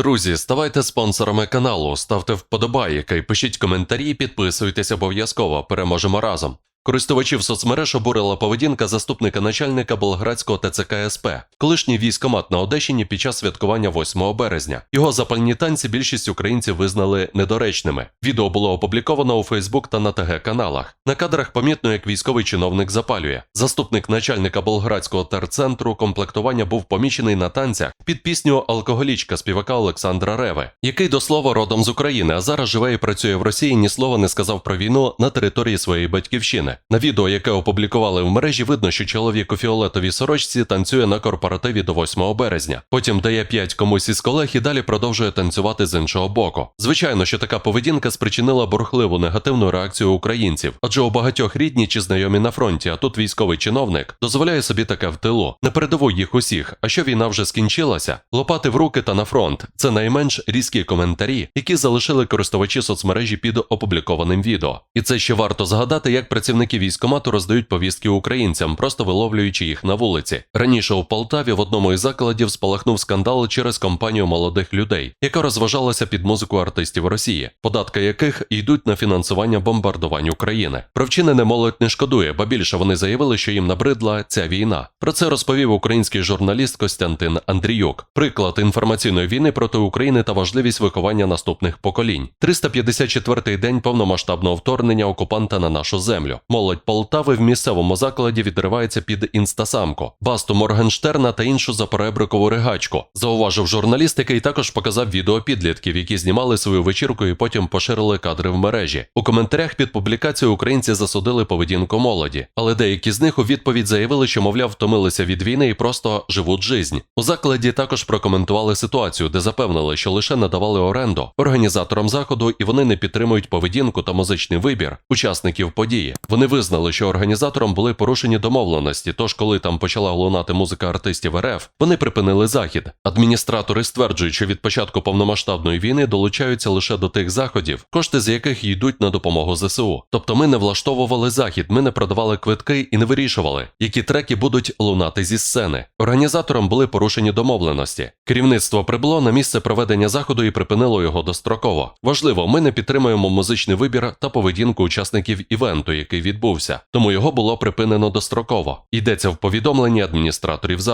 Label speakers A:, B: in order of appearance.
A: Друзі, ставайте спонсорами каналу, ставте вподобайки, пишіть коментарі, підписуйтесь обов'язково. Переможемо разом. Користувачів соцмереж обурила поведінка заступника начальника Болградського ТЦК СП, колишній військомат на Одещині під час святкування 8 березня. Його запальні танці більшість українців визнали недоречними. Відео було опубліковано у Фейсбук та на ТГ каналах. На кадрах помітно, як військовий чиновник запалює. Заступник начальника Болградського терцентру комплектування був помічений на танцях під пісню Алкоголічка співака Олександра Реви, який до слова родом з України, а зараз живе і працює в Росії. Ні слова не сказав про війну на території своєї батьківщини. На відео, яке опублікували в мережі, видно, що чоловік у фіолетовій сорочці танцює на корпоративі до 8 березня. Потім дає п'ять комусь із колег і далі продовжує танцювати з іншого боку. Звичайно, що така поведінка спричинила бурхливу негативну реакцію українців, адже у багатьох рідні чи знайомі на фронті, а тут військовий чиновник дозволяє собі таке в тилу. Не передовуй їх усіх. А що війна вже скінчилася? Лопати в руки та на фронт. Це найменш різкі коментарі, які залишили користувачі соцмережі під опублікованим відео. І це ще варто згадати, як працівники військомату роздають повістки українцям, просто виловлюючи їх на вулиці. Раніше у Полтаві в одному із закладів спалахнув скандал через компанію молодих людей, яка розважалася під музику артистів Росії, податки яких йдуть на фінансування бомбардувань України. Про вчинене молодь не шкодує, ба більше вони заявили, що їм набридла ця війна. Про це розповів український журналіст Костянтин Андріюк. Приклад інформаційної війни проти України та важливість виховання наступних поколінь. 354-й день повномасштабного вторгнення окупанта на нашу землю. Молодь Полтави в місцевому закладі відривається під інстасамку, басту Моргенштерна та іншу заперебрикову ригачку. Зауважив журналіст, який також показав відео підлітків, які знімали свою вечірку і потім поширили кадри в мережі. У коментарях під публікацією українці засудили поведінку молоді, але деякі з них у відповідь заявили, що, мовляв, втомилися від війни і просто живуть жизнь. У закладі також прокоментували ситуацію, де запевнили, що лише надавали оренду організаторам заходу, і вони не підтримують поведінку та музичний вибір учасників події. Вони визнали, що організаторам були порушені домовленості. Тож, коли там почала лунати музика артистів РФ, вони припинили захід. Адміністратори стверджують, що від початку повномасштабної війни долучаються лише до тих заходів, кошти з яких йдуть на допомогу ЗСУ. Тобто ми не влаштовували захід, ми не продавали квитки і не вирішували, які треки будуть лунати зі сцени. Організаторам були порушені домовленості. Керівництво прибуло на місце проведення заходу і припинило його достроково. Важливо, ми не підтримуємо музичний вибір та поведінку учасників івенту, який відбувся, тому його було припинено достроково. Йдеться в повідомленні адміністраторів